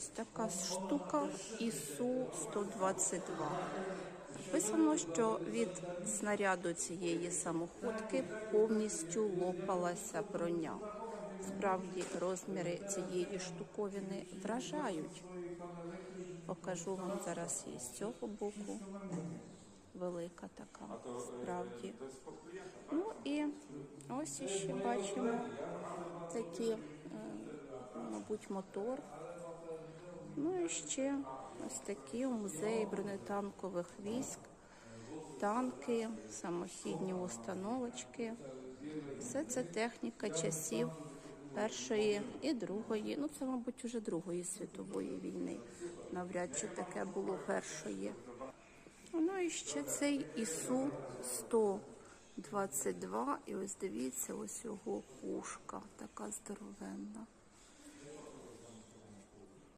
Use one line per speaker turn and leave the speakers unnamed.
Ось така штука ісу 122. Написано, що від снаряду цієї самоходки повністю лопалася броня. Справді розміри цієї штуковини вражають. Покажу вам зараз її з цього боку. Велика така, справді. Ну і ось іще бачимо такі, мабуть, мотор. Ще ось такі у музеї бронетанкових військ, танки, самохідні установочки. Все це техніка часів Першої і Другої. Ну, це, мабуть, уже Другої світової війни. Навряд чи таке було першої. Ну і ще цей ІСУ 122. І ось дивіться, ось його пушка така здоровенна.